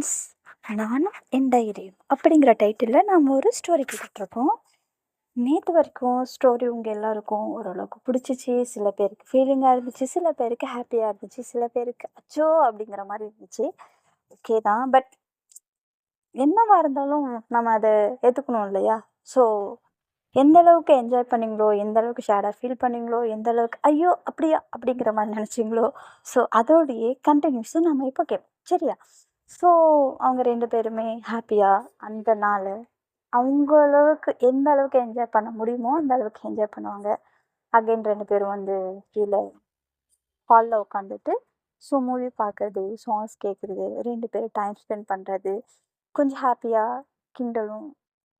Friends நானும் என் டைரியும் அப்படிங்கிற டைட்டிலில் நாம் ஒரு ஸ்டோரி கேட்டுட்ருக்கோம். நேற்று வரைக்கும் ஸ்டோரி உங்கள் எல்லாருக்கும் ஓரளவுக்கு பிடிச்சிச்சு சில பேருக்கு ஃபீலிங்காக இருந்துச்சு சில பேருக்கு ஹாப்பியாக இருந்துச்சு சில பேருக்கு அச்சோ அப்படிங்கிற மாதிரி இருந்துச்சு. ஓகே தான் பட் என்னவாக இருந்தாலும் நம்ம அதை ஏற்றுக்கணும் இல்லையா? ஸோ எந்த அளவுக்கு என்ஜாய் பண்ணீங்களோ எந்த அளவுக்கு ஷேடாக ஃபீல் பண்ணீங்களோ எந்த அளவுக்கு ஐயோ அப்படியா? அப்படிங்கிற மாதிரி நினச்சிங்களோ? ஸோ அதோடைய கண்டினியூஸும் நம்ம இப்போ கேட்போம் சரியா? ஸோ அவங்க ரெண்டு பேருமே ஹாப்பியாக அந்த நாள் அவங்க அளவுக்கு எந்த அளவுக்கு என்ஜாய் பண்ண முடியுமோ அந்த அளவுக்கு என்ஜாய் பண்ணுவாங்க. அகைன் ரெண்டு பேரும் வந்து கீழே ஹாலில் உட்காந்துட்டு ஸோ மூவி பார்க்குறது சாங்ஸ் கேட்குறது ரெண்டு பேரும் டைம் ஸ்பெண்ட் பண்ணுறது கொஞ்சம் ஹாப்பியாக கிண்டலும்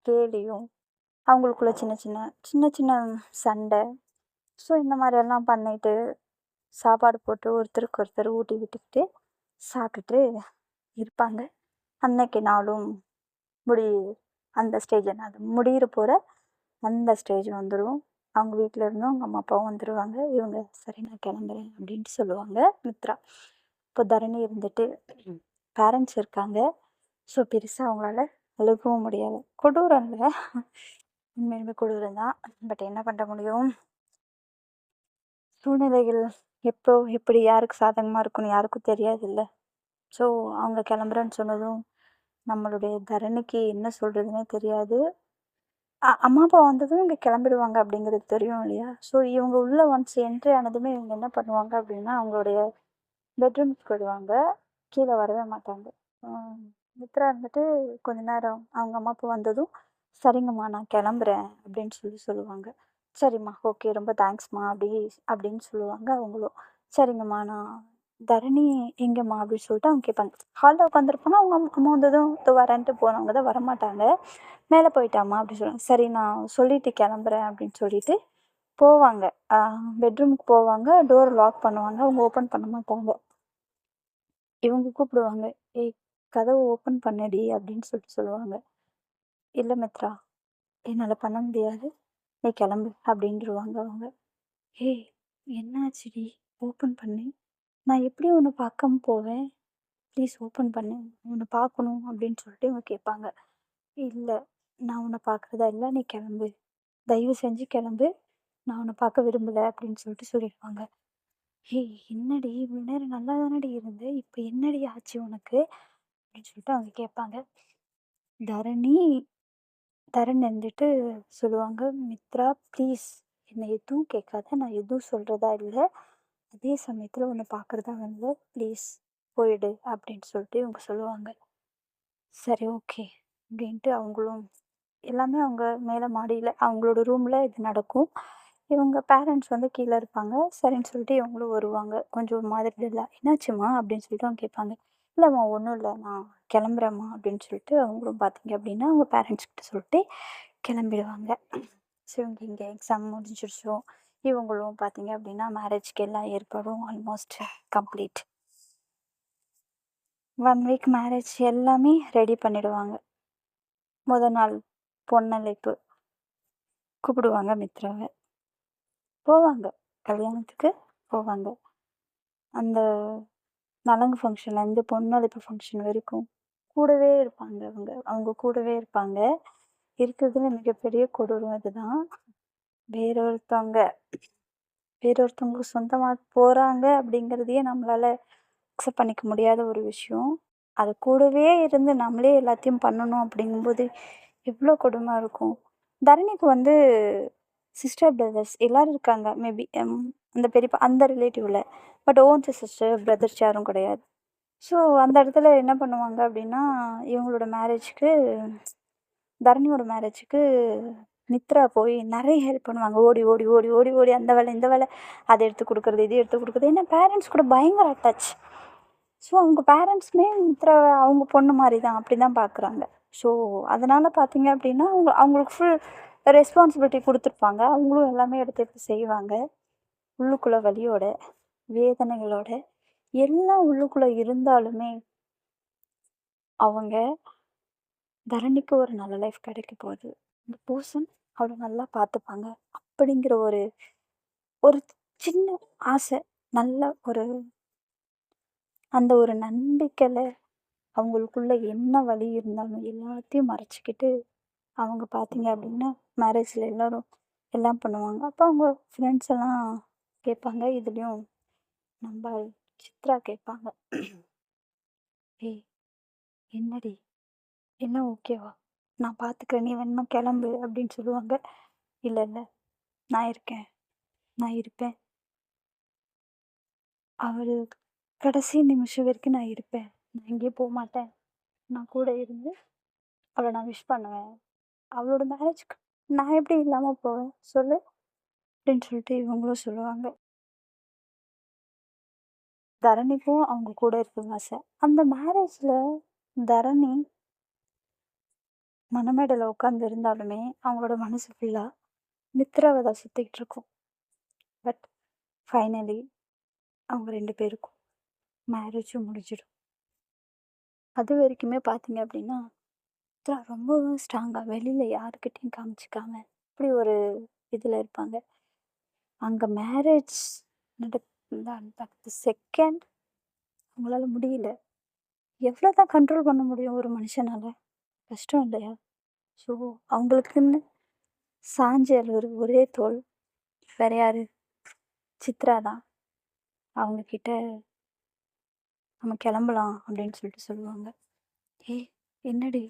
கேலியும் அவங்களுக்குள்ள சின்ன சின்ன சின்ன சின்ன சண்டை. ஸோ இந்த மாதிரியெல்லாம் பண்ணிட்டு சாப்பாடு போட்டு ஒருத்தருக்கு ஒருத்தர் ஊட்டி விட்டுக்கிட்டு சாப்பிட்டுட்டு இருப்பாங்க. அன்னைக்கு நாளும் முடி அந்த ஸ்டேஜ் அது முடிகிற போகிற அந்த ஸ்டேஜ் வந்துடும் அவங்க வீட்டில் இருந்தும் அவங்க அம்மா அப்பாவும் வந்துடுவாங்க இவங்க சரி நான் கிளம்புறேன் அப்படின்ட்டு சொல்லுவாங்க மித்ரா. இப்போ தரணி இருந்துட்டு பேரண்ட்ஸ் இருக்காங்க. ஸோ பெருசாக அவங்களால அழுகவும் முடியாது. கொடூரம் இல்லை. உண்மையுமே கொடூரம் தான். பட் என்ன பண்ண முடியும்? சூழ்நிலைகள் எப்போ எப்படி யாருக்கு சாதகமாக இருக்குன்னு யாருக்கும் தெரியாதுல்ல. ஸோ அவங்க கிளம்புறேன்னு சொன்னதும் நம்மளுடைய தரணிக்கு என்ன சொல்கிறதுனே தெரியாது. அம்மா அப்பா வந்ததும் இங்கே கிளம்பிடுவாங்க அப்படிங்கிறது தெரியும் இல்லையா? ஸோ இவங்க உள்ளே ஒன்ஸ் என்ட்ரி ஆனதுமே இவங்க என்ன பண்ணுவாங்க அப்படின்னா அவங்களுடைய பெட்ரூம்க்கு போயிடுவாங்க. கீழே வரவே மாட்டாங்க. மித்ரா இருந்துட்டு கொஞ்ச நேரம் அவங்க அம்மா அப்பா வந்ததும் சரிங்கம்மா நான் கிளம்புறேன் அப்படின்னு சொல்லி சொல்லுவாங்க. சரிம்மா ஓகே ரொம்ப தேங்க்ஸ்மா அப்படி அப்படின்னு சொல்லுவாங்க அவங்களும். சரிங்கம்மா நான் தரணி எங்கேம்மா அப்படின்னு சொல்லிட்டு அவங்க கேட்பாங்க. ஹாலில் உட்காந்துருப்பாங்க அவங்க அம்மா வந்ததும் இதோ வரேன்ட்டு போனவங்க தான் வரமாட்டாங்க. மேலே போயிட்டாம்மா அப்படின்னு சொல்லுவாங்க. சரி நான் சொல்லிட்டு கிளம்புறேன் அப்படின்னு சொல்லிட்டு போவாங்க. பெட்ரூமுக்கு போவாங்க. டோர் லாக் பண்ணுவாங்க. அவங்க ஓப்பன் பண்ண மாட்டாங்க. இவங்க கூப்பிடுவாங்க. ஏய் கதவு ஓப்பன் பண்ணடி அப்படின்னு சொல்லிட்டு சொல்லுவாங்க. இல்லை மித்ரா என்னால் பண்ண முடியாது. நீ கிளம்பு அப்படின்ட்டுருவாங்க அவங்க. ஏய் என்னாச்சுடி? ஓப்பன் பண்ணி. நான் எப்படி ஒன்று பார்க்காம போவேன்? ப்ளீஸ் ஓப்பன் பண்ணு. உன்னை பார்க்கணும் அப்படின்னு சொல்லிட்டு இவங்க கேட்பாங்க. இல்லை நான் உன்னை பார்க்குறதா இல்லை நீ கிளம்பு. தயவு செஞ்சு கிளம்பு. நான் உன்னை பார்க்க விரும்பலை அப்படின்னு சொல்லிட்டு சொல்லிடுவாங்க. ஏய் என்னடி இவ்வளோ நேரம் நல்லா தானடி இருந்து? இப்போ என்னடி ஆச்சு உனக்கு? அப்படின்னு சொல்லிட்டு அவங்க கேட்பாங்க. தரணி தரண் இருந்துட்டு சொல்லுவாங்க மித்ரா ப்ளீஸ் என்னை எதுவும் கேட்காத. நான் எதுவும் சொல்கிறதா இல்லை. அதே சமயத்தில் உன்னை பார்க்குறதா வந்து ப்ளீஸ் போயிடு அப்படின்னு சொல்லிட்டு இவங்க சொல்லுவாங்க. சரி ஓகே அப்படின்ட்டு அவங்களும் எல்லாமே அவங்க மேலே மாடியில் அவங்களோட ரூமில் இது நடக்கும். இவங்க பேரண்ட்ஸ் வந்து கீழே இருப்பாங்க. சரின்னு சொல்லிட்டு இவங்களும் வருவாங்க. கொஞ்சம் ஒரு மாதிரி இல்லை என்னாச்சுமா அப்படின்னு சொல்லிட்டு அவங்க கேட்பாங்க. இல்லைம்மா ஒன்றும் இல்லை நான் கிளம்புறேம்மா அப்படின்னு சொல்லிட்டு அவங்களும் பார்த்தீங்க அப்படின்னா அவங்க பேரண்ட்ஸ் கிட்ட சொல்லிட்டு கிளம்பிடுவாங்க. ஸோ இவங்க இங்கே எக்ஸாம் முடிஞ்சிருச்சோம் இவங்களும் பார்த்தீங்க அப்படின்னா மேரேஜ்க்கு எல்லாம் ஏற்பாடும் almost complete one week marriage எல்லாமே ரெடி பண்ணிடுவாங்க. முத நாள் பொண்ணழைப்பு கூப்பிடுவாங்க மித்ராவை. போவாங்க. கல்யாணத்துக்கு போவாங்க. அந்த நலங்கு ஃபங்க்ஷன்லேருந்து பொண்ணழைப்பு ஃபங்க்ஷன் வரைக்கும் கூடவே இருப்பாங்க அவங்க அவங்க கூடவே இருப்பாங்க. இருக்கிறதுல மிகப்பெரிய கொடூரம் அதுதான். வேறொருத்தவங்க வேறொருத்தவங்க சொந்தமாக போகிறாங்க அப்படிங்கிறதையே நம்மளால் அக்செப்ட் பண்ணிக்க முடியாத ஒரு விஷயம். அது கூடவே இருந்து நம்மளே எல்லாத்தையும் பண்ணணும் அப்படிங்கும்போது எவ்வளோ கொடுமை இருக்கும். தரணிக்கு வந்து சிஸ்டர் பிரதர்ஸ் எல்லோரும் இருக்காங்க. மேபி அந்த பெரியப்பா அந்த ரிலேட்டிவில் பட் ஓன் சிஸ்டர் பிரதர்ஸ் யாரும் கிடையாது. ஸோ அந்த இடத்துல என்ன பண்ணுவாங்க அப்படின்னா இவங்களோட மேரேஜ்க்கு தரணியோட மேரேஜுக்கு நித்ரா போய் நிறைய ஹெல்ப் பண்ணுவாங்க. ஓடி ஓடி ஓடி ஓடி ஓடி அந்த வேலை இந்த வேலை. அதை எடுத்து கொடுக்குறது இது எடுத்து கொடுக்குறது. ஏன்னா பேரண்ட்ஸ் கூட பயங்கர அட்டாச் ஸோ அவங்க பேரண்ட்ஸுமே நித்ரா அவங்க பொண்ணு மாதிரி தான் அப்படி தான் பார்க்குறாங்க ஸோ அதனால் பார்த்தீங்க அப்படின்னா அவங்க அவங்களுக்கு ஃபுல் ரெஸ்பான்சிபிலிட்டி கொடுத்துருப்பாங்க. அவங்களும் எல்லாமே எடுத்து எடுத்து செய்வாங்க. உள்ளுக்குள்ளே வழியோட வேதனைகளோட எல்லாம் உள்ளுக்குள்ளே இருந்தாலுமே அவங்க தரணிக்கு ஒரு நல்ல லைஃப் கிடைக்க போகுது. இந்த பர்சன் அவ்வளோ நல்லா பார்த்துப்பாங்க அப்படிங்கிற ஒரு ஒரு சின்ன ஆசை நல்ல ஒரு அந்த ஒரு நம்பிக்கையில் அவங்களுக்குள்ள என்ன வழி இருந்தாலும் எல்லாத்தையும் மறைச்சிக்கிட்டு அவங்க பார்த்தீங்க அப்படின்னா மேரேஜில் எல்லோரும் எல்லாம் பண்ணுவாங்க. அப்போ அவங்க ஃப்ரெண்ட்ஸ் எல்லாம் கேட்பாங்க. இதுலேயும் நம்ம சித்ரா கேட்பாங்க. ஏய் என்னடி? எல்லாம் ஓகேவா நான் பார்த்துக்கிறேன் நீ வேணுமா கிளம்பு அப்படின்னு சொல்லுவாங்க. இல்லை இல்லை நான் இருக்கேன் நான் இருப்பேன். அவள் கடைசி நிமிஷம் வரைக்கும் நான் இருப்பேன். நான் எங்கேயும் போக மாட்டேன். நான் கூட இருந்து அவளை நான் விஷ் பண்ணுவேன். அவளோட மேரேஜ்க்கு நான் எப்படி இல்லாமல் போவேன்? சொல்லு. அப்படின்னு சொல்லிட்டு இவங்களும் சொல்லுவாங்க. தரணிக்கும் அவங்க கூட இருக்கணும் ஆசை. அந்த மேரேஜில் தரணி மணமேடையில் உட்காந்து இருந்தாலுமே அவங்களோட மனசு ஃபுல்லாக மித்ராவை தான் சுற்றிக்கிட்டு இருக்கும் பட் ஃபைனலி அவங்க ரெண்டு பேருக்கும் மேரேஜும் முடிஞ்சிடும். அது வரைக்குமே பார்த்தீங்க அப்படின்னா மித்ரா ரொம்பவும் ஸ்ட்ராங்காக வெளியில் யாருக்கிட்டையும் காமிச்சிக்காம இப்படி ஒரு இதில் இருப்பாங்க. அங்கே மேரேஜ் நடந்த செகண்ட் அவங்களால முடியல. எவ்வளோ தான் கண்ட்ரோல் பண்ண முடியும் ஒரு மனுஷனால? கஷ்டம் இல்லையா? ஸோ அவங்களுக்குன்னு சாஞ்சி அழுவுற ஒரே தோல். வேற யாரு? சித்ரா தான். அவங்கக்கிட்ட நம்ம கிளம்பலாம் அப்படின்னு சொல்லிட்டு சொல்லுவாங்க. ஏய் என்னடி?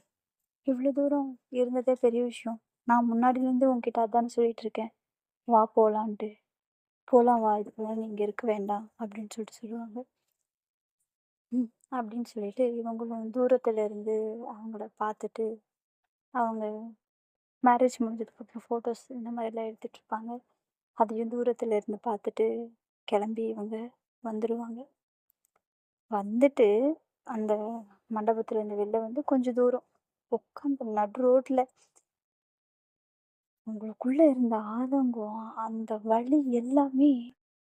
இவ்வளோ தூரம் இருந்ததே பெரிய விஷயம். நான் முன்னாடிலேருந்து உங்ககிட்ட அதானே சொல்லிட்டு இருக்கேன். வா போகலான்ட்டு போகலாம் வா இதுக்கு நீங்கள் இருக்க வேண்டாம் அப்படின்னு சொல்லிட்டு சொல்லுவாங்க. அப்படின்னு சொல்லிட்டு இவங்களும் தூரத்துல இருந்து அவங்கள பார்த்துட்டு அவங்க மேரேஜ் முடிஞ்சதுக்கப்புறம் ஃபோட்டோஸ் இந்த மாதிரிலாம் எடுத்துட்டு இருப்பாங்க அதையும் தூரத்துல இருந்து பார்த்துட்டு கிளம்பி இவங்க வந்துடுவாங்க வந்துட்டு அந்த மண்டபத்துல இருந்து வெளில வந்து கொஞ்சம் தூரம் உட்காந்து நடு ரோட்ல. உங்களுக்குள்ள இருந்த ஆதங்கம் அந்த வழி எல்லாமே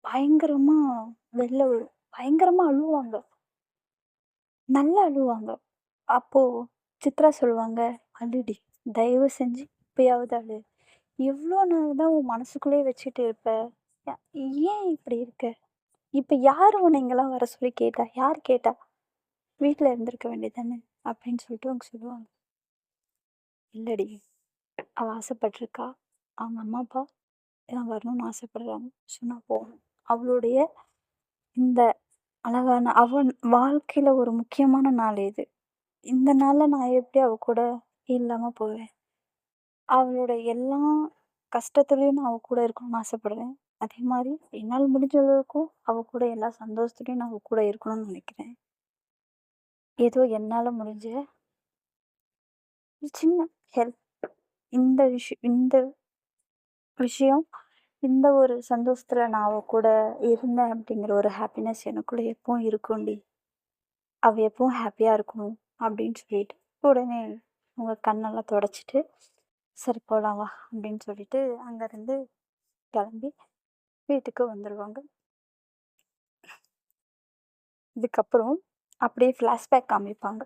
பயங்கரமா வெளில பயங்கரமாக பயங்கரமா அழுவாங்க. நல்லா அழுவாங்க. அப்போது சித்ரா சொல்லுவாங்க அழுடி தயவு செஞ்சு இப்பயாவது அழு. எவ்வளோ நாள் தான் உன் மனசுக்குள்ளேயே வச்சுட்டு இருப்ப. ஏன் இப்படி இருக்க? இப்போ யார் உன்னை இங்கெல்லாம் வர சொல்லி கேட்டா? யார் கேட்டா? வீட்டில் இருந்திருக்க வேண்டியதானே அப்படின்னு சொல்லிட்டு அவங்க சொல்லுவாங்க. இல்லடி அவள் ஆசைப்பட்டிருக்கா. அவங்க அம்மா அப்பா நான் வரணும்னு ஆசைப்படுறாங்க. ஸோ நான் போகணும். அவளுடைய இந்த அழகான அவன் வாழ்க்கையில் ஒரு முக்கியமான நாள் இது. இந்த நாளில் நான் எப்படி அவள் கூட இல்லாமல் போவேன்? அவளோட எல்லா கஷ்டத்துலேயும் நான் அவள் கூட இருக்கணும்னு ஆசைப்படுறேன். அதே மாதிரி என்னால் முடிஞ்ச அளவுக்கும் அவள் கூட எல்லா சந்தோஷத்துலேயும் நான் அவள் கூட இருக்கணும்னு நினைக்கிறேன். ஏதோ என்னால் முடிஞ்ச சின்ன ஹெல்ப் இந்த விஷயம் இந்த விஷயம் இந்த ஒரு சந்தோஷத்தில் நான் அவள் கூட இருந்தேன் அப்படிங்கிற ஒரு ஹாப்பினஸ் எனக்குள்ள எப்பவும் இருக்கும்டி. அவ எப்பவும் ஹாப்பியாக இருக்கணும் அப்படின்னு சொல்லிட்டு உடனே அவங்க கண்ணெல்லாம் தொடச்சிட்டு சரி போகலாம் வா அப்படின்னு சொல்லிட்டு அங்கேருந்து கிளம்பி வீட்டுக்கு வந்துடுவாங்க இதுக்கப்புறம் அப்படியே ஃப்ளாஷ்பேக் காமிப்பாங்க.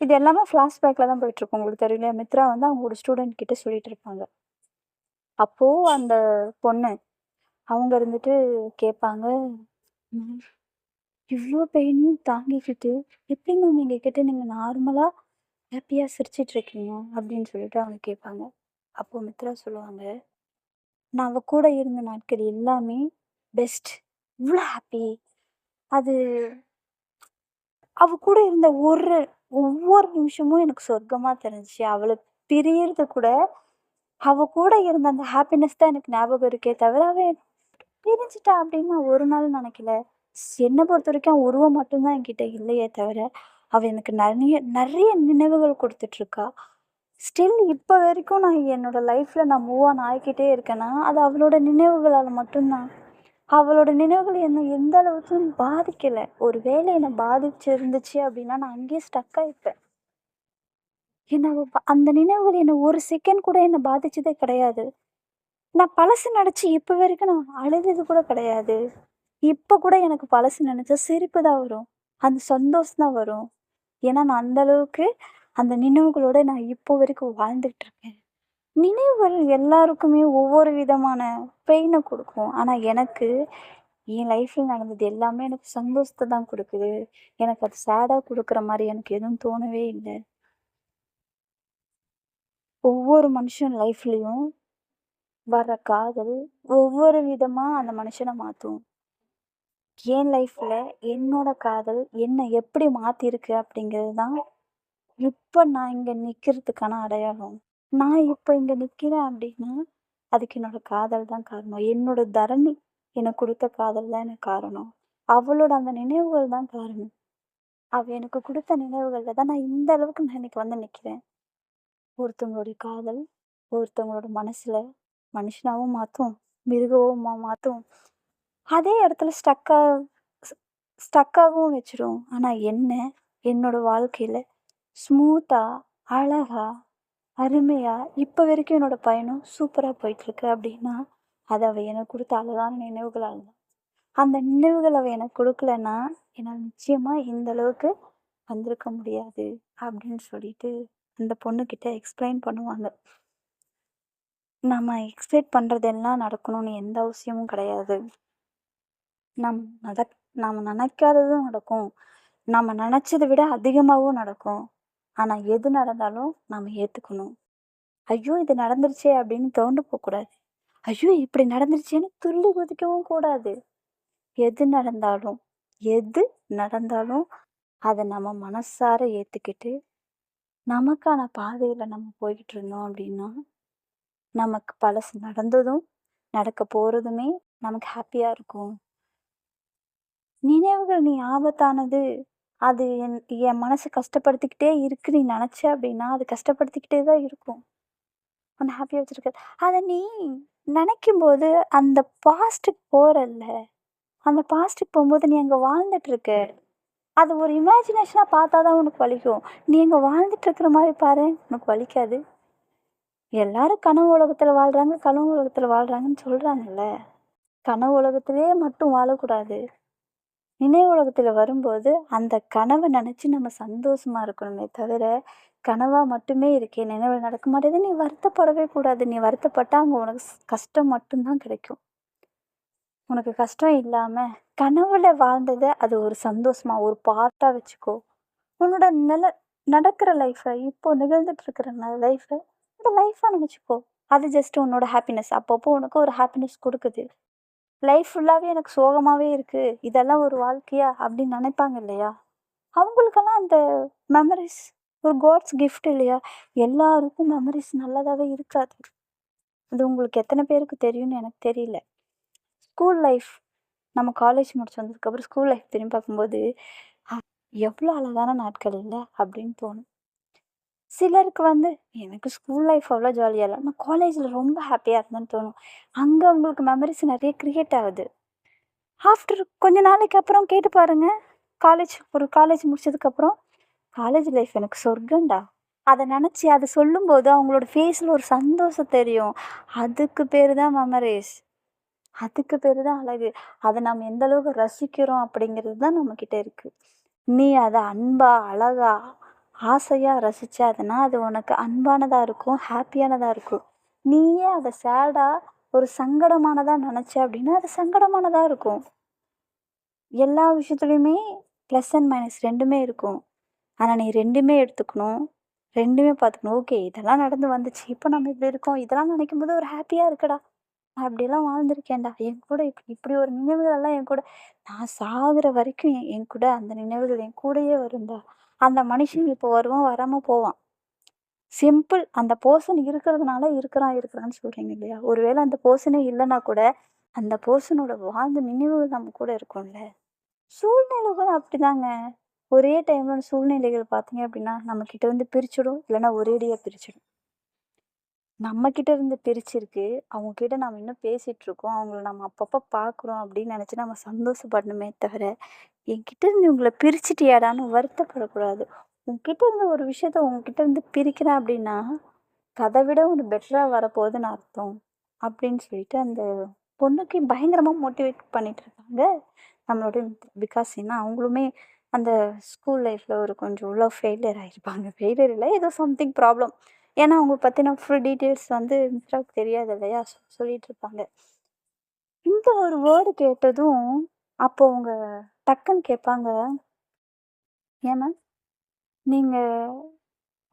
இது எல்லாமே ஃப்ளாஷ்பேக்கில் தான் போயிட்டுருக்கும் உங்களுக்கு தெரியல மித்ரா வந்து அவங்களோட ஸ்டூடெண்ட் கிட்ட சொல்லிட்டு இருப்பாங்க. அப்போது அந்த பொண்ணு அவங்க இருந்துட்டு கேட்பாங்க இவ்வளோ பெயினையும் தாங்கிக்கிட்டு எப்படி மேம் எங்கள் கிட்ட நீங்கள் நார்மலாக ஹாப்பியாக சிரிச்சிட்டு இருக்கீங்க? அப்படின்னு சொல்லிட்டு அவங்க கேட்பாங்க அப்போ மித்ரா சொல்லுவாங்க நான் அவ கூட இருந்த நாட்கள் எல்லாமே பெஸ்ட் இவ்வளோ ஹாப்பி அது அவ கூட இருந்த ஒரு ஒவ்வொரு நிமிஷமும் எனக்கு சொர்க்கமாக தெரிஞ்சிச்சு. அவளை பிரியறது கூட அவ கூட இருந்த அந்த ஹாப்பினஸ் தான் எனக்கு ஞாபகம் இருக்கே தவிர அவ பிரிஞ்சிட்டா அப்படின்னு நான் ஒரு நாள் நினைக்கல. ஸ்- என்னை பொறுத்த வரைக்கும் உருவம் மட்டும்தான் என்கிட்ட இல்லையே தவிர அவள் எனக்கு நிறைய நிறைய நினைவுகள் கொடுத்துட்ருக்கா. ஸ்டில் இப்போ வரைக்கும் நான் என்னோட லைஃப்பில் நான் மூவ் ஆன் ஆகிக்கிட்டே இருக்கேன்னா அது அவளோட நினைவுகளால் மட்டும்தான். அவளோட நினைவுகள் என்னை எந்த அளவுக்கும் பாதிக்கலை. ஒரு வேலை என்னை பாதிச்சிருந்துச்சு அப்படின்னா நான் அங்கேயே ஸ்டக் ஆகிப்பேன் என்ன அந்த நினைவுகள் என்னை ஒரு செகண்ட் கூட என்னை பாதிச்சதே கிடையாது. நான் பழசு நினச்சி இப்போ வரைக்கும் நான் அழுதது கூட கிடையாது. இப்போ கூட எனக்கு பழசு நினச்சா சிரிப்பு தான் வரும். அந்த சந்தோஷம் தான் வரும். ஏன்னா நான் அந்த அளவுக்கு அந்த நினைவுகளோட நான் இப்போ வரைக்கும் வாழ்ந்துகிட்டு இருக்கேன். நினைவுகள் எல்லாருக்குமே ஒவ்வொரு விதமான பெயினை கொடுக்கும். ஆனால் எனக்கு என் லைஃப்பில் நடந்தது எல்லாமே எனக்கு சந்தோஷத்தை தான் கொடுக்குது. எனக்கு அது சேடாக கொடுக்குற மாதிரி எனக்கு எதுவும் தோணவே இல்லை. ஒவ்வொரு மனுஷன் லைஃப்லேயும் வர்ற காதல் ஒவ்வொரு விதமாக அந்த மனுஷனை மாற்றும் என் லைஃப்பில் என்னோட காதல் என்ன எப்படி மாற்றிருக்கு அப்படிங்கிறது தான் இப்போ நான் இங்கே நிற்கிறதுக்கான அடையாளம். நான் இப்போ இங்கே நிற்கிறேன் அப்படின்னா, அதுக்கு என்னோட காதல் தான் காரணம். என்னோட தரணி எனக்கு கொடுத்த காதல் தான் எனக்கு காரணம். அவளோட அந்த நினைவுகள் தான் காரணம். அவள் எனக்கு கொடுத்த நினைவுகளில் தான் நான் இந்த அளவுக்கு நான் இன்னைக்கு வந்து நிற்கிறேன் ஒருத்தவங்களுடைய காதல், ஒருத்தவங்களோட மனசில் மனுஷனாகவும் மாற்றும் மிருகமா மாற்றும் அதே இடத்துல ஸ்டக்கா ஸ்டக்காகவும் வச்சிடும் ஆனால் என்ன, என்னோட வாழ்க்கையில் ஸ்மூத்தாக அழகா, அருமையாக இப்போ வரைக்கும் என்னோட பயணம் சூப்பராக போயிட்டுருக்கு அப்படின்னா, அது அவள் எனக்கு கொடுத்த அழகான நினைவுகளால் தான். அந்த நினைவுகள் அவ எனக்கு கொடுக்கலன்னா என்னால் நிச்சயமாக இந்த அளவுக்கு வந்திருக்க முடியாது. அப்படின்னு சொல்லிட்டு அந்த பொண்ணுக்கிட்ட எக்ஸ்பிளைன் பண்ணுவாங்க. நம்ம எக்ஸ்பெக்ட் பண்ணுறதெல்லாம் நடக்கணும்னு எந்த அவசியமும் கிடையாது. நம் நட நாம் நினைக்காததும் நடக்கும். நம்ம நினச்சதை விட அதிகமாகவும் நடக்கும். ஆனால் எது நடந்தாலும் நம்ம ஏற்றுக்கணும் ஐயோ! இது நடந்துருச்சே அப்படின்னு தோண்டு போகக்கூடாது ஐயோ! இப்படி நடந்துருச்சேன்னு துள்ளி குதிக்கவும் கூடாது. எது நடந்தாலும் எது நடந்தாலும் அதை நம்ம மனசார ஏற்றுக்கிட்டு நமக்கான பாதையில நம்ம போய்கிட்டு இருந்தோம் அப்படின்னா, நமக்கு பழசு நடந்ததும், நடக்க போறதுமே நமக்கு ஹாப்பியா இருக்கும். நினைவுகள் நீ ஆபத்தானது. அது என் என் மனசை கஷ்டப்படுத்திக்கிட்டே இருக்கு நீ நினச்ச அப்படின்னா, அது கஷ்டப்படுத்திக்கிட்டே தான் இருக்கும். உன்னை ஹாப்பியாக வச்சிருக்காது. அதை நீ நெனைக்கும்போது அந்த பாஸ்ட்டுக்கு போகிறல்ல அந்த பாஸ்ட்டுக்கு போகும்போது நீ அங்கே வாழ்ந்துட்டு இருக்க. அது ஒரு இமேஜினேஷனாக பார்த்தா தான் உனக்கு வலிக்கும். நீ அங்கே வாழ்ந்துட்டு இருக்கிற பாரு உனக்கு வலிக்காது. எல்லாரும் கனவு உலகத்தில் வாழ்கிறாங்க கனவு உலகத்தில் வாழ்கிறாங்கன்னு சொல்கிறாங்கல்ல கனவு உலகத்திலே மட்டும் வாழக்கூடாது. நினைவு உலகத்தில் வரும்போது, அந்த கனவை நினச்சி நம்ம சந்தோஷமா இருக்கணுமே தவிர, கனவாக மட்டுமே இருக்கே, நினைவு நடக்க மாட்டேங்குது நீ வருத்தப்படவே கூடாது. நீ வருத்தப்பட்டால் அங்கே உனக்கு கஷ்டம் மட்டும்தான் கிடைக்கும். உனக்கு கஷ்டம் இல்லாமல் கனவுல வாழ்ந்ததை அது ஒரு சந்தோஷமா, ஒரு பார்ட்டாக வச்சுக்கோ. உன்னோட நில நடக்கிற லைஃப்பை இப்போ நிகழ்ந்துட்டு இருக்கிற ந லைஃப, அந்த லைஃப்பாக நெனச்சுக்கோ. அது ஜஸ்ட் உன்னோட ஹாப்பினஸ். அப்பப்போ உனக்கு ஒரு ஹாப்பினஸ் கொடுக்குது லைஃப் ஃபுல்லாகவே எனக்கு சோகமாகவே இருக்குது இதெல்லாம் ஒரு வாழ்க்கையா? அப்படின்னு நினைப்பாங்க இல்லையா? அவங்களுக்கெல்லாம் அந்த மெமரிஸ் ஒரு காட்ஸ் கிஃப்ட் இல்லையா? எல்லாருக்கும் மெமரிஸ் நல்லதாகவே இருக்காது. அது உங்களுக்கு எத்தனை பேருக்கு தெரியும்னு எனக்கு தெரியல. ஸ்கூல் லைஃப் நம்ம காலேஜ் முடிச்சு வந்ததுக்கப்புறம் ஸ்கூல் லைஃப் திரும்பி பார்க்கும்போது, எவ்வளோ அழகான நாட்கள் இல்லை அப்படின்னு தோணும். சிலருக்கு வந்து, "எனக்கு ஸ்கூல் லைஃப் அவ்வளோ ஜாலியாக இல்லை நான் காலேஜில் ரொம்ப ஹாப்பியாக இருந்தேன்னு" தோணும். அங்கே உங்களுக்கு மெமரிஸ் நிறைய க்ரியேட் ஆகுது. ஆஃப்டர் கொஞ்ச நாளைக்கு அப்புறம் கேட்டு பாருங்கள் காலேஜ் ஒரு காலேஜ் முடிச்சதுக்கப்புறம், "காலேஜ் லைஃப் எனக்கு சொர்க்கம்டா." அதை நினச்சி அதை சொல்லும்போது அவங்களோட ஃபேஸில் ஒரு சந்தோஷம் தெரியும். அதுக்கு பேர் தான் மெமரீஸ். அதுக்கு பேர் தான் அழகு. அதை நம்ம எந்த அளவுக்கு ரசிக்கிறோம் அப்படிங்கிறது தான் நம்மக்கிட்ட இருக்கு. நீ அதை அன்பா, அழகா, ஆசையா அதுனா அது உனக்கு அன்பானதா இருக்கும், ஹாப்பியானதா இருக்கும். நீயே அதை சேடா, ஒரு சங்கடமானதா நினச்ச அப்படின்னா, அது சங்கடமானதா இருக்கும். எல்லா விஷயத்துலையுமே ப்ளஸ் அண்ட் மைனஸ் ரெண்டுமே இருக்கும். ஆனால் நீ ரெண்டுமே எடுத்துக்கணும். ரெண்டுமே பார்த்துக்கணும். ஓகே இதெல்லாம் நடந்து வந்துச்சு. இப்போ நம்ம இப்படி இருக்கோம். இதெல்லாம் நினைக்கும் போது ஒரு ஹாப்பியாக இருக்குடா. நான் இப்படியெல்லாம் வாழ்ந்திருக்கேன்டா. என் கூட இப்படி இப்படி ஒரு நினைவுகள்லாம் என் கூட நான் சாகுற வரைக்கும் என் என் கூட அந்த நினைவுகள் என் கூடயே வரும்டா. அந்த மனுஷன் இப்போ வருவான், வராமல் போவான். சிம்பிள். அந்த போர்ஷன் இருக்கிறதுனால இருக்கிறான், இருக்கிறான்னு சொல்றீங்க இல்லையா? ஒருவேளை அந்த போர்ஷனே இல்லைன்னா கூட, அந்த போர்ஷனோட வாழ்ந்த நினைவுகள் நம்ம கூட இருக்கும்ல. சூழ்நிலைகள் அப்படிதாங்க. ஒரே டைம்ல சூழ்நிலைகள் பார்த்தீங்க அப்படின்னா, நம்ம கிட்ட பிரிச்சிடும் இல்லைன்னா ஒரேடியாக பிரிச்சிடும் நம்ம கிட்ட இருந்து பிரிச்சிருக்கு. அவங்க கிட்ட நம்ம இன்னும் பேசிட்டு இருக்கோம். அவங்கள நம்ம அப்பப்ப பார்க்குறோம் அப்படின்னு நினச்சி நம்ம சந்தோஷப்படணுமே தவிர, "என்கிட்ட இருந்து இவங்கள பிரிச்சுட்டியாடான்னு" வருத்தப்படக்கூடாது. உங்ககிட்ட இருந்து ஒரு விஷயத்த உங்ககிட்ட இருந்து பிரிக்கிறேன் அப்படின்னா, கதை விட ஒரு பெட்டராக வரப்போகுதுன்னு அர்த்தம். அப்படின்னு சொல்லிட்டு அந்த பொண்ணுக்கு பயங்கரமாக மோட்டிவேட் பண்ணிட்டு இருக்காங்க. நம்மளோட பிகாஸ் ஏன்னா அவங்களுமே அந்த ஸ்கூல் லைஃப்பில் ஒரு கொஞ்சம் உள்ள ஃபெயிலியர் ஆகிருப்பாங்க ஃபெயிலியர் இல்லை ஏதோ சம்திங் ப்ராப்ளம். ஏன்னா அவங்க பற்றின ஃபுல் டீட்டெயில்ஸ் வந்து மித்ராவுக்கு தெரியாது இல்லையா? சொல்லிட்டு இருப்பாங்க. இந்த ஒரு வேர்டு கேட்டதும், அப்போ அவங்க டக்குன்னு கேட்பாங்க ஏன் மேம்? நீங்கள்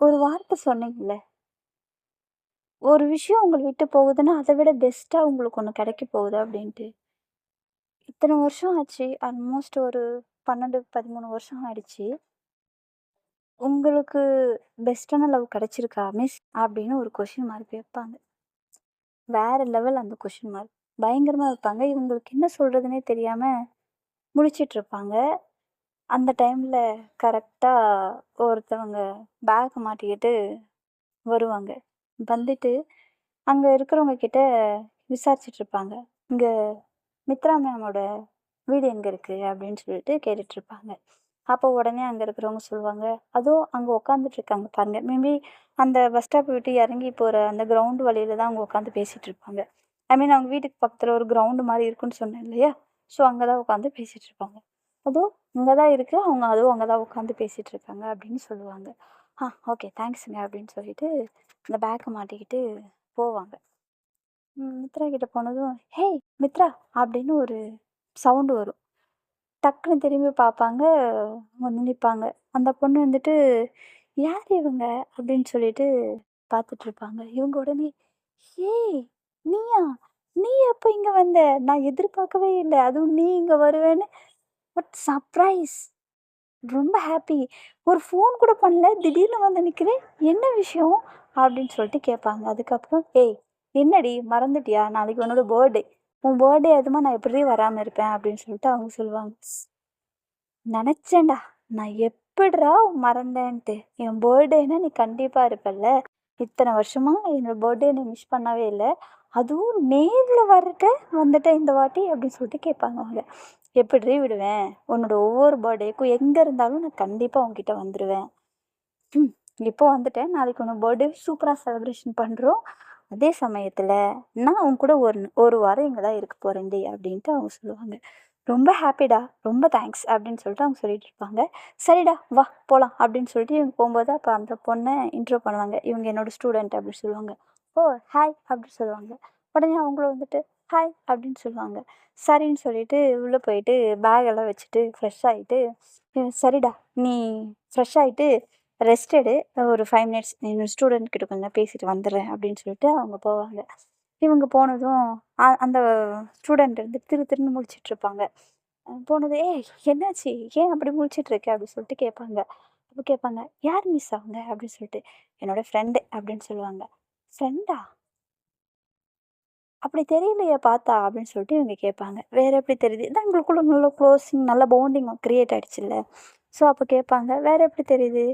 ஒரு வார்த்தை சொன்னீங்கல்ல. ஒரு விஷயம் உங்களை விட்டு போகுதுன்னா, அதை விட பெஸ்ட்டாக உங்களுக்கு ஒன்று கிடைக்க போகுது அப்படின்ட்டு இத்தனை வருஷம் ஆச்சு. ஆல்மோஸ்ட் ஒரு 12, 13 வருஷம் ஆயிடுச்சு. உங்களுக்கு பெஸ்ட்டான லவ் கிடைச்சிருக்கா மிஸ்? அப்படின்னு ஒரு கொஷின் மார்க் வைப்பாங்க. வேற லெவல் அந்த கொஷின் மார்க். பயங்கரமாக வைப்பாங்க. இவங்களுக்கு என்ன சொல்கிறதுனே தெரியாமல் முடிச்சிட்ருப்பாங்க அந்த டைமில் கரெக்டாக ஒருத்தவங்க பேக் மாட்டிக்கிட்டு வருவாங்க. வந்துட்டு அங்கே இருக்கிறவங்க கிட்ட விசாரிச்சிட்ருப்பாங்க இங்கே மித்ரா மேமோட வீடு எங்கே இருக்குது அப்படின்னு சொல்லிட்டு கேட்டுட்ருப்பாங்க. அப்போ உடனே அங்கே இருக்கிறவங்க சொல்லுவாங்க, "அதோ அங்க உட்காந்துட்ருக்காங்க பாருங்க." மேபி அந்த பஸ் ஸ்டாப் விட்டு இறங்கி போகிற அந்த கிரவுண்டு வழியில தான் அவங்க உட்காந்து பேசிகிட்டு இருப்பாங்க ஐ மீன் அவங்க வீட்டுக்கு பக்கத்தில் ஒரு கிரவுண்டு மாதிரி இருக்குன்னு சொன்னேன் இல்லையா? ஸோ அங்கே தான் உட்காந்து பேசிட்டுருப்பாங்க. "அதோ இங்கே தான் இருக்குது அவங்க அதுவும் அங்கே தான் உட்காந்து பேசிகிட்டு இருக்காங்க அப்படின்னு சொல்லுவாங்க. "ஆ ஓகே தேங்க்ஸுங்க." அப்படின்னு சொல்லிட்டு இந்த பேக்கை மாட்டிக்கிட்டு போவாங்க. மித்ரா கிட்ட போனதும், "ஹேய் மித்ரா!" அப்படின்னு ஒரு சவுண்டு வரும். டக்குன்னு திரும்பி பார்ப்பாங்க. வந்து நிற்பாங்க அந்த பொண்ணு வந்துட்டு, "யார் இவங்க?" அப்படின்னு சொல்லிட்டு பார்த்துட்ருப்பாங்க. இவங்க உடனே, "ஏய்! நீயா? நீ எப்போ இங்கே வந்த? நான் எதிர்பார்க்கவே இல்லை அதுவும் நீ இங்கே வருவேன்னு பட் சர்ப்ரைஸ்! ரொம்ப ஹாப்பி. ஒரு ஃபோன் கூட பண்ணல. திடீர்னு வந்து நிற்கிறேன் என்ன விஷயம்?" அப்படின்னு சொல்லிட்டு கேட்பாங்க. அதுக்கப்புறம், "ஏய்! என்னடி மறந்துட்டியா? நாளைக்கு உன்னோட பர்த்டே. உன் பர்த்டே அதுவுமா நான் எப்படி வராமல் இருப்பேன்?" அப்படின்னு சொல்லிட்டு அவங்க சொல்லுவாங்க. நினச்சேன்டா நான் எப்புட்றா மறந்தேன்ட்டு. என் பர்த்டேன்னா நீ கண்டிப்பாக இருப்பல்ல. இத்தனை வருஷமாக என்னோடய பர்த்டே நீ மிஸ் பண்ணவே இல்லை அதுவும் நேரில் வரட்ட வந்துட்ட இந்த வாட்டி?" அப்படின்னு சொல்லிட்டு கேட்பாங்க அவங்க. எப்படி விடுவேன்? உன்னோட ஒவ்வொரு பர்த்டேக்கும் எங்கே இருந்தாலும் நான் கண்டிப்பாக உங்ககிட்ட வந்துடுவேன் ம். இப்போ வந்துட்டேன். நாளைக்கு உன்னோட பர்த்டே சூப்பராக செலிப்ரேஷன் பண்ணுறோம் அதே சமயத்தில் நான் உன் கூட ஒரு ஒரு வாரம் இங்கே தான் இருக்க போறேன்டி." அப்படின்ட்டு அவங்க சொல்லுவாங்க. "ரொம்ப ஹாப்பிடா. ரொம்ப தேங்க்ஸ்." அப்படின்னு சொல்லிட்டு அவங்க சொல்லிட்டு இருப்பாங்க. "சரிடா வா போகலாம் அப்படின்னு சொல்லிட்டு இவங்க போகும்போது அப்போ அந்த பொண்ணை இன்ட்ரோ பண்ணுவாங்க. "இவங்க என்னோட ஸ்டூடெண்ட் அப்படின்னு சொல்லுவாங்க. "ஓ! ஹாய்." அப்படின்னு சொல்லுவாங்க. உடனே அவங்களும் வந்துட்டு, "ஹாய்." அப்படின்னு சொல்லுவாங்க. சரின்னு சொல்லிட்டு உள்ளே போயிட்டு பேக் எல்லாம் வச்சுட்டு ஃப்ரெஷ் ஆகிட்டு சரிடா. நீ ஃப்ரெஷ் ஆகிட்டு ரெஸ்ட் எடு. ஒரு ஃபைவ் மினிட்ஸ் என்னோட ஸ்டூடண்ட் கிட்ட கொஞ்சம் பேசிட்டு வந்துடுறேன்." அப்படின்னு சொல்லிட்டு அவங்க போவாங்க. இவங்க போனதும் அ அந்த ஸ்டூடெண்ட் வந்து திரு திருன்னு முழிச்சிட்டுருப்பாங்க. இருப்பாங்க போனது "ஏய்! என்னாச்சு? ஏன் அப்படி முழிச்சிட்டுருக்க?" அப்படின்னு சொல்லிட்டு கேட்பாங்க. அப்போ கேட்பாங்க, "யார் மிஸ் ஆகுங்க அப்படின்னு சொல்லிட்டு. "என்னோட ஃப்ரெண்டு." அப்படின்னு சொல்லுவாங்க. "ஃப்ரெண்டா?" "அப்படி தெரியலையே பார்த்தா." அப்படின்னு சொல்லிட்டு இவங்க கேட்பாங்க. வேறு எப்படி தெரியுது?" "இதான் எங்களுக்குள்ள நல்ல க்ளோஸிங் நல்ல பாண்டிங் க்ரியேட் ஆயிடுச்சுல்ல." ஸோ அப்போ கேட்பாங்க, வேறு எப்படி தெரியுது?"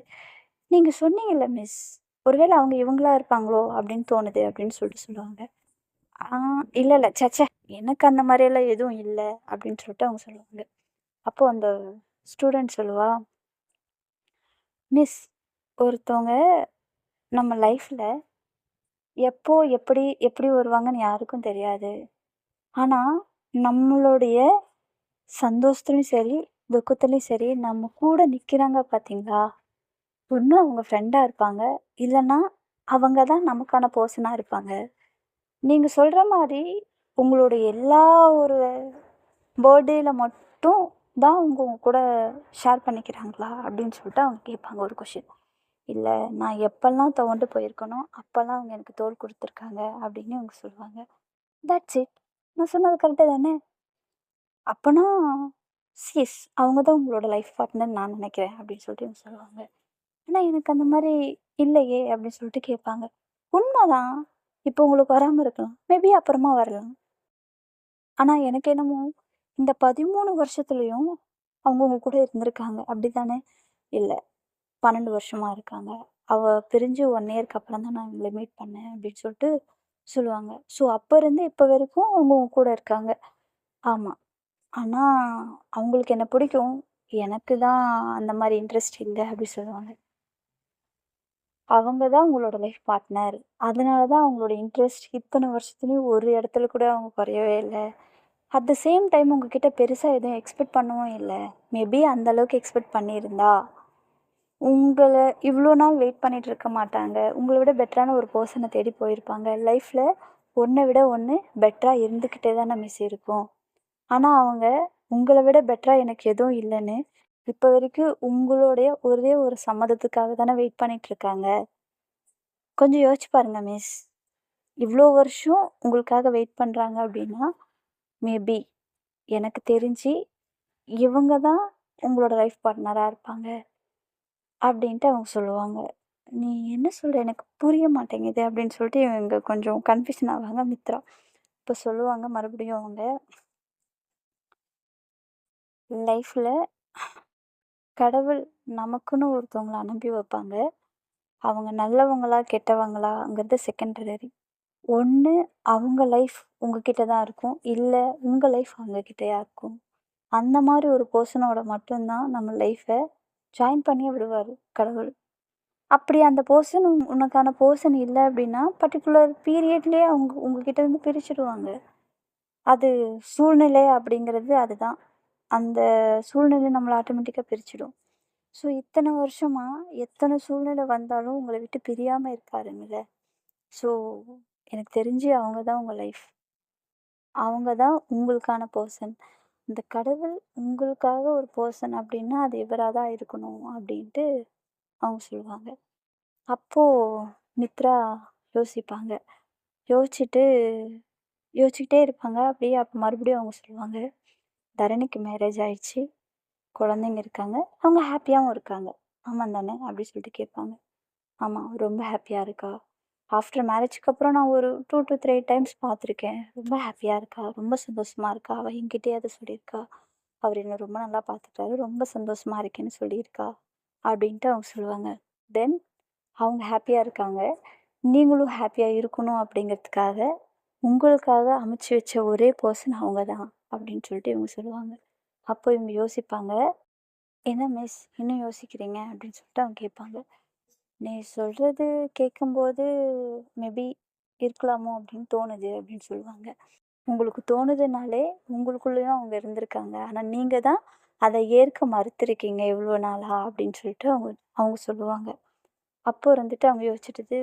நீங்கள் சொன்னீங்கல்ல மிஸ். ஒருவேளை அவங்க இவங்களா இருப்பாங்களோ அப்படின்னு தோணுது." அப்படின்னு சொல்லிட்டு சொல்லுவாங்க. "ஆ இல்லை இல்லை ச்சே எனக்கு அந்த மாதிரியெல்லாம் எதுவும் இல்லை அப்படின்னு சொல்லிட்டு அவங்க சொல்லுவாங்க. அப்போ அந்த ஸ்டூடெண்ட் சொல்லுவா, "மிஸ் ஒருத்தவங்க நம்ம லைஃப்பில் எப்போ, எப்படி எப்படி வருவாங்கன்னு யாருக்கும் தெரியாது. ஆனால் நம்மளுடைய சந்தோஷத்துலையும் சரி, துக்கத்துலேயும் சரி நம்ம கூட நிற்கிறாங்க பார்த்தீங்களா? ஒன்று அவங்க ஃப்ரெண்டாக இருப்பாங்க. இல்லைன்னா அவங்க தான் நமக்கான பர்சனாக இருப்பாங்க. நீங்கள் சொல்கிற மாதிரி உங்களுடைய எல்லா ஒரு பர்த்டேல மட்டும் தான் அவங்க உங்க கூட ஷேர் பண்ணிக்கிறாங்களா?" அப்படின்னு சொல்லிட்டு அவங்க கேட்பாங்க ஒரு கொஷின் இல்லை நான் எப்பெல்லாம் துவண்டு போயிருக்கனோ, அப்போல்லாம் அவங்க எனக்கு தோல் கொடுத்துருக்காங்க அப்படின்னு இவங்க சொல்லுவாங்க. "That's it. நான் சொன்னது கரெக்டாக தானே?" அப்போனா எஸ் அவங்க தான் உங்களோட லைஃப் பார்ட்னர் நான் நினைக்கிறேன்." அப்படின்னு சொல்லிட்டு இவங்க சொல்லுவாங்க. "ஆனா எனக்கு அந்த மாதிரி இல்லையே." அப்படின்னு சொல்லிட்டு கேட்பாங்க. உண்மைதான் இப்போ உங்களுக்கு வராமல் இருக்கலாம். மேபி அப்புறமா வரலாம். ஆனால் எனக்கு என்னமோ இந்த பதிமூணு வருஷத்துலேயும் அவங்கவுங்க கூட இருந்திருக்காங்க. அப்படிதானே?" இல்லை பன்னெண்டு வருஷமாக இருக்காங்க. அவள் பிரிஞ்சு ஒன் இயர்க்கு அப்புறம் தான் நான் இவங்களை மீட் பண்ணேன்." அப்படின்னு சொல்லிட்டு சொல்லுவாங்க. "ஸோ அப்போ இருந்து இப்போ வரைக்கும் அவங்கவுங்க கூட இருக்காங்க." ஆமாம் ஆனால் அவங்களுக்கு என்ன பிடிக்கும். எனக்கு தான் அந்த மாதிரி இன்ட்ரெஸ்ட் இல்லை அப்படி சொல்லுவாங்க. "அவங்க தான் உங்களோட லைஃப் பார்ட்னர். அதனால தான் அவங்களோட இன்ட்ரெஸ்ட் இத்தனை வருஷத்துலேயும் ஒரு இடத்துல கூட அவங்க குறையவே இல்லை அட் த சேம் டைம் உங்ககிட்ட பெருசாக எதுவும் எக்ஸ்பெக்ட் பண்ணவும் இல்லை மேபி அந்த அளவுக்கு எக்ஸ்பெக்ட் பண்ணியிருந்தா, உங்களை இவ்வளோ நாள் வெயிட் பண்ணிகிட்டு இருக்க மாட்டாங்க. உங்களை விட பெட்டரான ஒரு பர்சனை தேடி போயிருப்பாங்க. லைஃப்பில் ஒன்றை விட ஒன்று பெட்டராக இருந்துக்கிட்டே தானே மிஸ் இருக்கும் ஆனால் அவங்க உங்களை விட பெட்டரா எனக்கு எதுவும் இல்லைன்னு இப்போ வரைக்கும் உங்களுடைய ஒரே ஒரு சம்மதத்துக்காக தானே வெயிட் பண்ணிகிட்ருக்காங்க கொஞ்சம் யோசிச்சு பாருங்க மிஸ் இவ்வளோ வருஷம் உங்களுக்காக வெயிட் பண்ணுறாங்க அப்படின்னா மேபி எனக்கு தெரிஞ்சு இவங்க தான் உங்களோட லைஃப் பார்ட்னராக இருப்பாங்க அப்படின்ட்டு அவங்க சொல்லுவாங்க. நீ என்ன சொல்கிற எனக்கு புரிய மாட்டேங்குது அப்படின்னு சொல்லிட்டு இவங்க கொஞ்சம் கன்ஃபியூஷன் ஆவாங்க மித்ரா. இப்போ சொல்லுவாங்க மறுபடியும் அவங்க. லைஃப்பில் கடவுள் நமக்குன்னு ஒருத்தவங்கள அனுப்பி வைப்பாங்க. அவங்க நல்லவங்களா கெட்டவங்களாங்கிறது செகண்டரி ஒன்று அவங்க லைஃப் உங்ககிட்ட தான் இருக்கும். இல்லை உங்கள் லைஃப் அவங்கக்கிட்டயா இருக்கும். அந்த மாதிரி ஒரு பர்சனோட மட்டும்தான் நம்ம லைஃப்பை ஜாயின் பண்ணியே விடுவார் கடவுள். அப்படி அந்த பர்சன் உனக்கான பர்சன் இல்லை அப்படின்னா பர்டிகுலர் பீரியட்லேயே அவங்க உங்ககிட்ட இருந்து பிரிச்சுடுவாங்க. அது சூழ்நிலை அப்படிங்கிறது அதுதான். அந்த சூழ்நிலை நம்மளை ஆட்டோமேட்டிக்காக பிரிச்சிடும். ஸோ இத்தனை வருஷமாக எத்தனை சூழ்நிலை வந்தாலும் உங்களை விட்டு பிரியாமல் இருக்காருங்கள ஸோ எனக்கு தெரிஞ்சு அவங்க தான் உங்கள் லைஃப் அவங்க தான் உங்களுக்கான பர்சன் இந்த கடவுள் உங்களுக்காக ஒரு பர்சன் அப்படின்னா அது இவராக தான் இருக்கணும் அப்படின்ட்டு அவங்க சொல்லுவாங்க. அப்போது மித்ரா யோசிப்பாங்க. யோசிச்சுட்டு யோசிச்சுக்கிட்டே இருப்பாங்க. அப்படியே அப்போ மறுபடியும் அவங்க சொல்லுவாங்க. தரணிக்கு மேரேஜ் ஆயிடுச்சு. குழந்தைங்க இருக்காங்க. அவங்க ஹாப்பியாகவும் இருக்காங்க. ஆமாம் தானே? அப்படி சொல்லிட்டு கேட்பாங்க. ஆமாம் ரொம்ப ஹாப்பியாக இருக்கா? ஆஃப்டர் மேரேஜ்க்கு அப்புறம் நான் ஒரு டூ டு த்ரீ டைம்ஸ் பார்த்துருக்கேன். ரொம்ப ஹாப்பியாக இருக்கா? ரொம்ப சந்தோஷமாக இருக்கா? அவள் என்கிட்டயே அதை சொல்லியிருக்கா? அவர் என்ன ரொம்ப நல்லா பார்த்துட்டாரு. ரொம்ப சந்தோஷமாக இருக்கேன்னு சொல்லியிருக்கா? அப்படின்ட்டு அவங்க சொல்லுவாங்க. தென் அவங்க ஹாப்பியாக இருக்காங்க. நீங்களும் ஹாப்பியாக இருக்கணும் அப்படிங்கிறதுக்காக உங்களுக்காக அமைச்சு வச்ச ஒரே பர்சன் அவங்க தான். அப்படின்னு சொல்லிட்டு இவங்க சொல்லுவாங்க. அப்போ இவங்க யோசிப்பாங்க. என்ன மிஸ் இன்னும் யோசிக்கிறீங்க? அப்படின்னு சொல்லிட்டு அவங்க கேட்பாங்க. நீ சொல்கிறது கேட்கும்போது மேபி இருக்கலாமோ? அப்படின்னு தோணுது அப்படின்னு சொல்லுவாங்க. உங்களுக்கு தோணுதுனாலே உங்களுக்குள்ளேயும் அவங்க இருந்திருக்காங்க. ஆனால் நீங்கள் தான் அதை ஏற்க மறுத்துருக்கீங்க இவ்வளோ நாளா அப்படின்னு சொல்லிட்டு அவங்க அவங்க சொல்லுவாங்க. அப்போ இருந்துட்டு அவங்க யோசிச்சுட்டு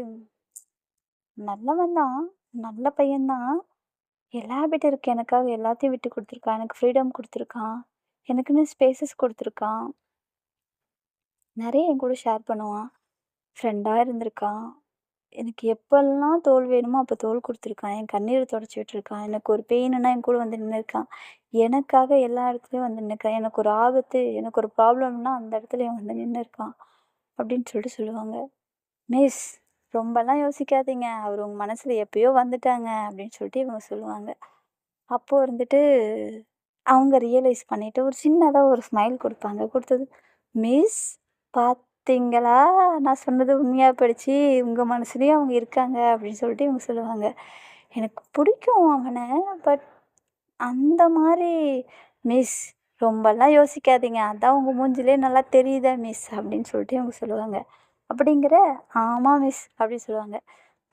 நல்லவன் தான் நல்ல பையன்தான் எல்லா ஹேபிட் இருக்கு. எனக்காக எல்லாத்தையும் விட்டு கொடுத்துருக்கான் எனக்கு ஃப்ரீடம் கொடுத்துருக்கான் எனக்குன்னு ஸ்பேசஸ் கொடுத்துருக்கான் நிறைய என் கூட ஷேர் பண்ணுவான் ஃப்ரெண்டாக இருந்திருக்கான் எனக்கு எப்போல்லாம் தோல் வேணுமோ அப்போ தோல் கொடுத்துருக்கான் என் கண்ணீரை தொடச்சி விட்டுருக்கான் எனக்கு ஒரு பெயினுன்னா என் கூட வந்து நின்றுருக்கான் எனக்காக எல்லா இடத்துலையும் வந்து நின்றுருக்கான் எனக்கு ஒரு ஆபத்து எனக்கு ஒரு ப்ராப்ளம்னா அந்த இடத்துலையும் வந்து நின்றுருக்கான் அப்படின்னு சொல்லிட்டு சொல்லுவாங்க. மிஸ் ரொம்பலாம் யோசிக்காதீங்க. அவர் உங்கள் மனசில் எப்பயோ வந்துட்டாங்க அப்படின்னு சொல்லிட்டு இவங்க சொல்லுவாங்க. அப்போது இருந்துட்டு அவங்க ரியலைஸ் பண்ணிவிட்டு ஒரு சின்னதாக ஒரு ஸ்மைல் கொடுப்பாங்க. கொடுத்தது மிஸ் பார்த்தீங்களா நான் சொன்னது உண்மையாக படித்து உங்கள் மனசுலேயும் அவங்க இருக்காங்க. அப்படின்னு சொல்லிட்டு இவங்க சொல்லுவாங்க. எனக்கு பிடிக்கும் அவனை பட் அந்த மாதிரி மிஸ் ரொம்பலாம் யோசிக்காதீங்க. அதான் உங்கள் மூஞ்சிலே நல்லா தெரியுதா மிஸ் அப்படின்னு சொல்லிட்டு இவங்க சொல்லுவாங்க. அப்படிங்கிற ஆமாம் மிஸ் அப்படின்னு சொல்லுவாங்க.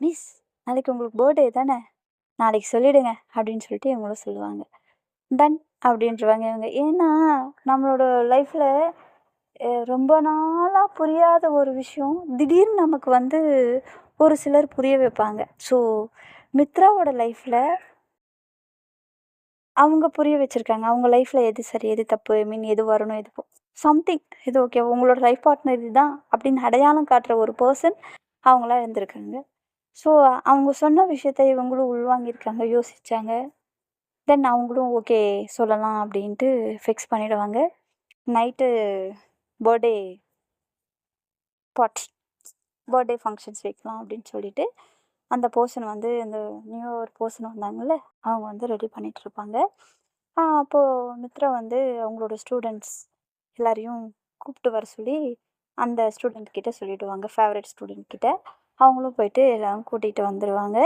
மிஸ் நாளைக்கு உங்களுக்கு பர்த்டே தானே? நாளைக்கு சொல்லிவிடுங்க அப்படின்னு சொல்லிட்டு இவங்களும் சொல்லுவாங்க. டன் அப்படின்றவாங்க இவங்க. ஏன்னா நம்மளோட லைஃப்பில் ரொம்ப நாளாக புரியாத ஒரு விஷயம் திடீர்னு நமக்கு வந்து ஒரு சிலர் புரிய வைப்பாங்க. ஸோ மித்ராவோட லைஃப்பில் அவங்க புரிய வச்சுருக்காங்க. அவங்க லைஃப்பில் எது சரி எது தப்பு ஐ மீன் எது வரணும் எது சம்திங் இது ஓகே உங்களோட லைஃப் பார்ட்னர் இதுதான் அப்படின்னு அடையாளம் காட்டுற ஒரு பர்சன் அவங்களாம் இருந்திருக்காங்க. ஸோ அவங்க சொன்ன விஷயத்த இவங்களும் உள்வாங்கியிருக்காங்க யோசித்தாங்க தென் அவங்களும் ஓகே சொல்லலாம் அப்படின்ட்டு ஃபிக்ஸ் பண்ணிவிடுவாங்க night birthday party birthday functions வைக்கலாம் அப்படின்னு சொல்லிட்டு அந்த போர்ஷன் வந்து இந்த நியூ இயர் போர்ஷன் வந்தாங்கல்ல அவங்க வந்து ரெடி பண்ணிகிட்ருப்பாங்க அப்போது மித்ரா வந்து அவங்களோட ஸ்டூடெண்ட்ஸ் எல்லாரையும் கூப்பிட்டு வர சொல்லி அந்த ஸ்டூடெண்ட் கிட்ட சொல்லிவிடுவாங்க ஃபேவரட் ஸ்டூடெண்ட் கிட்ட. அவங்களும் போயிட்டு எல்லாரும் கூட்டிகிட்டு வந்துடுவாங்க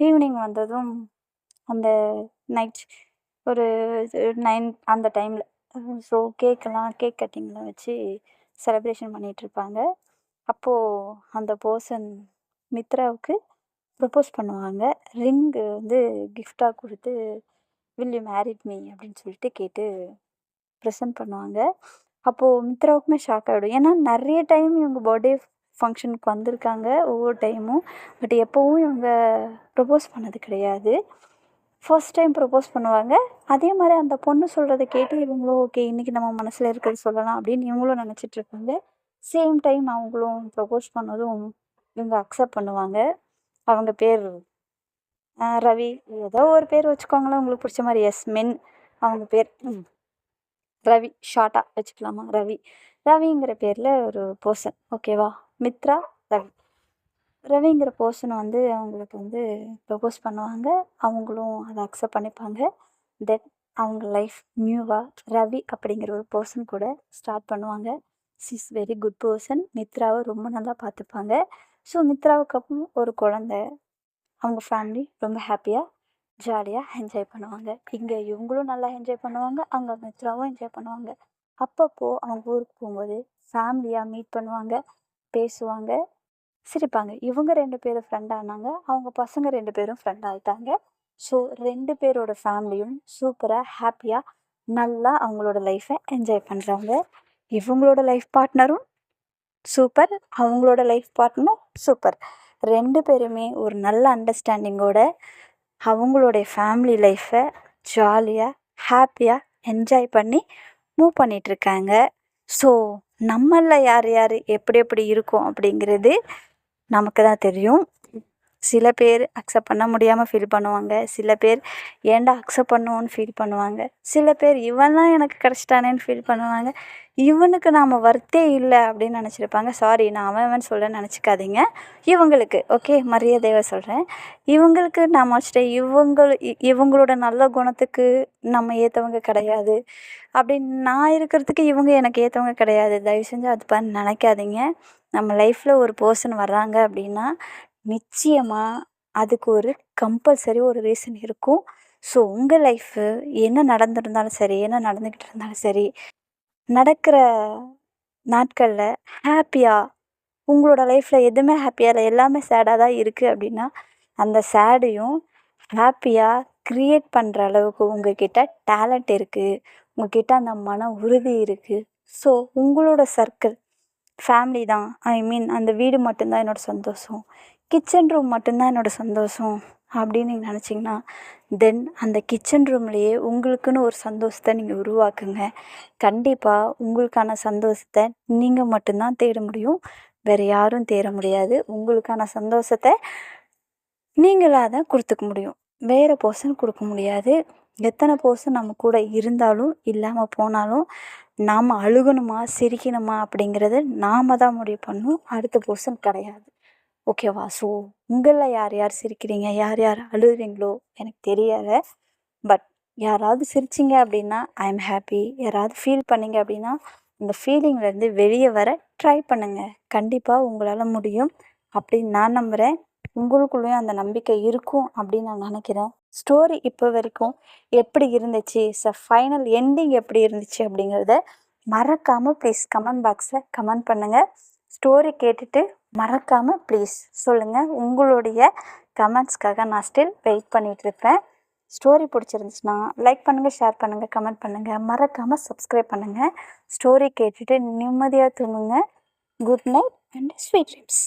ஈவினிங் வந்ததும் அந்த நைட் ஒரு நைன் அந்த டைமில் ஸோ கேக்கெல்லாம் கேக் கட்டிங்லாம் வச்சு செலப்ரேஷன் பண்ணிகிட்ருப்பாங்க அப்போது அந்த பர்சன் மித்ராவுக்கு ப்ரப்போஸ் பண்ணுவாங்க. ரிங்கு வந்து கிஃப்டாக கொடுத்து வில் யூ மேரிட் மீ அப்படின்னு சொல்லிட்டு கேட்டு ப்ரெசென்ட் பண்ணுவாங்க. அப்போது மித்ராவுக்குமே ஷாக் ஆகிடும் ஏன்னா நிறைய டைம் இவங்க பர்த்டே ஃபங்க்ஷனுக்கு வந்திருக்காங்க ஒவ்வொரு டைமும் பட் எப்போவும் இவங்க ப்ரப்போஸ் பண்ணது கிடையாது. ஃபர்ஸ்ட் டைம் ப்ரப்போஸ் பண்ணுவாங்க. அதே மாதிரி அந்த பொண்ணு சொல்கிறத கேட்டு இவங்களும் ஓகே இன்றைக்கி நம்ம மனசில் இருக்கிறது சொல்லலாம் அப்படின்னு இவங்களும் நினச்சிட்ருக்காங்க சேம் டைம் அவங்களும் ப்ரப்போஸ் பண்ணதும் இவங்க அக்செப்ட் பண்ணுவாங்க. அவங்க பேர் ரவி. ஏதோ ஒரு பேர் வச்சுக்கோங்களேன் உங்களுக்கு பிடிச்ச மாதிரி. எஸ் மென் அவங்க பேர். ம், ரவி ஷார்ட்டாக வச்சுக்கலாமா? ரவி. ரவிங்கிற பேரில் ஒரு பர்சன் ஓகேவா மித்ரா ரவி. ரவிங்கிற பர்சன் வந்து அவங்களுக்கு வந்து ப்ரப்போஸ் பண்ணுவாங்க. அவங்களும் அதை அக்செப்ட் பண்ணிப்பாங்க. தென் அவங்க லைஃப் நியூவாக ரவி அப்படிங்கிற ஒரு பர்சன் கூட ஸ்டார்ட் பண்ணுவாங்க. இஸ் வெரி குட் பர்சன் மித்ராவை ரொம்ப நல்லா பார்த்துப்பாங்க. ஸோ மித்ராவுக்கு அப்புறம் ஒரு குழந்த. அவங்க ஃபேமிலி ரொம்ப ஹாப்பியாக ஜாலியாக என்ஜாய் பண்ணுவாங்க. இங்கே இவங்களும் நல்லா என்ஜாய் பண்ணுவாங்க அங்கே மித்ராவும் என்ஜாய் பண்ணுவாங்க. அப்பப்போ அவங்க ஊருக்கு போகும்போது ஃபேமிலியாக மீட் பண்ணுவாங்க பேசுவாங்க சிரிப்பாங்க. இவங்க ரெண்டு பேரும் ஃப்ரெண்ட் ஆனாங்க அவங்க பசங்க ரெண்டு பேரும் ஃப்ரெண்ட் ஆகிட்டாங்க ஸோ ரெண்டு பேரோட ஃபேமிலியும் சூப்பராக ஹாப்பியாக நல்லா அவங்களோட லைஃப்பை என்ஜாய் பண்ணுறாங்க இவங்களோட லைஃப் பார்ட்னரும் சூப்பர் அவங்களோட லைஃப் பார்ட்னர் சூப்பர் ரெண்டு பேருமே ஒரு நல்ல அண்டர்ஸ்டாண்டிங்கோட அவங்களுடைய ஃபேமிலி லைஃப்பை ஜாலியாக ஹாப்பியாக என்ஜாய் பண்ணி மூவ் பண்ணிகிட்ருக்காங்க ஸோ நம்மளில் யார் யார் எப்படி எப்படி இருக்கோம் அப்படிங்கிறது நமக்கு தான் தெரியும். சில பேர் அக்செப்ட் பண்ண முடியாமல் ஃபீல் பண்ணுவாங்க. சில பேர் ஏன்டா அக்செப்ட் பண்ணுவோன்னு ஃபீல் பண்ணுவாங்க. சில பேர் இவன்லாம் எனக்கு கிடச்சிட்டானேன்னு ஃபீல் பண்ணுவாங்க. இவனுக்கு நாம் வர்த்தே இல்லை அப்படின்னு நினச்சிருப்பாங்க. சாரி நான் அவன் அவன் சொல்ல நினச்சிக்காதீங்க. இவங்களுக்கு ஓகே மரியாதையாக சொல்கிறேன் இவங்களுக்கு நான் வச்சுட்டு இவங்க இ- இவங்களோட நல்ல குணத்துக்கு நம்ம ஏற்றவங்க கிடையாது. அப்படின்னு நான் இருக்கிறதுக்கு இவங்க எனக்கு ஏற்றவங்க கிடையாது. தயவு செஞ்சு அது பண்ண நினைக்காதீங்க. நம்ம லைஃப்பில் ஒரு பர்சன் வர்றாங்க அப்படின்னா நிச்சயமாக அதுக்கு ஒரு கம்பல்சரி ஒரு ரீசன் இருக்கும். ஸோ உங்கள் லைஃபு என்ன நடந்திருந்தாலும் சரி என்ன நடந்துக்கிட்டு இருந்தாலும் சரி நடக்கிற நாட்களில் ஹாப்பியாக உங்களோட லைஃப்பில் எதுவுமே ஹாப்பியாக இல்லை எல்லாமே சேடாக தான் இருக்குது அப்படின்னா அந்த சேடையும் ஹாப்பியாக க்ரியேட் பண்ணுற அளவுக்கு உங்ககிட்ட டேலண்ட் இருக்குது உங்ககிட்ட அந்த மன உறுதி இருக்குது ஸோ உங்களோட சர்க்கிள் ஃபேமிலி தான். ஐ மீன் அந்த வீடு மட்டும்தான் என்னோட சந்தோஷம். கிச்சன் ரூம் மட்டும்தான் என்னோட சந்தோஷம் அப்படின்னு நீங்கள் நினச்சிங்கன்னா தென் அந்த கிச்சன் ரூம்லேயே உங்களுக்குன்னு ஒரு சந்தோஷத்தை நீங்கள் உருவாக்குங்க. கண்டிப்பாக உங்களுக்கான சந்தோஷத்தை நீங்கள் மட்டும்தான் தேட முடியும். வேறு யாரும் தேட முடியாது. உங்களுக்கான சந்தோஷத்தை நீங்களாக தான் கொடுத்துக்க முடியும். வேறு பர்சன் கொடுக்க முடியாது. எத்தனை பர்சன் நம்ம கூட இருந்தாலும் இல்லாமல் போனாலும் நாம் அழுகணுமா சிரிக்கணுமா அப்படிங்கிறத நாம தான் முடிவு பண்ணணும் அடுத்த பர்சன் கிடையாது. ஓகேவா ஸோ உங்களில் யார் யார் சிரிக்கிறீங்க? யார் யார் அழுகுறீங்களோ எனக்கு தெரியலை பட் யாராவது சிரிச்சிங்க அப்படின்னா ஐ எம் ஹாப்பி யாராவது ஃபீல் பண்ணிங்க அப்படின்னா அந்த ஃபீலிங்லேருந்து வெளியே வர ட்ரை பண்ணுங்கள் கண்டிப்பாக உங்களால் முடியும் அப்படின்னு நான் நம்புகிறேன் உங்களுக்குள்ளேயும் அந்த நம்பிக்கை இருக்கும் அப்படின்னு நான் நினைக்கிறேன். ஸ்டோரி இப்போ வரைக்கும் எப்படி இருந்துச்சு? ச ஃபைனல் எண்டிங் எப்படி இருந்துச்சு அப்படிங்கிறத மறக்காமல் ப்ளீஸ் கமெண்ட் பாக்ஸில் கமெண்ட் பண்ணுங்கள் ஸ்டோரி கேட்டுட்டு மறக்காமல் ப்ளீஸ் சொல்லுங்கள் உங்களுடைய கமெண்ட்ஸ்க்காக நான் ஸ்டில் வெயிட் பண்ணிகிட்ருப்பேன் இருப்பேன். ஸ்டோரி பிடிச்சிருந்துச்சுன்னா லைக் பண்ணுங்கள் ஷேர் பண்ணுங்கள் கமெண்ட் பண்ணுங்கள் மறக்காமல் சப்ஸ்கிரைப் பண்ணுங்கள் ஸ்டோரி கேட்டுட்டு நிம்மதியாக தூங்குங்க. Good night and sweet dreams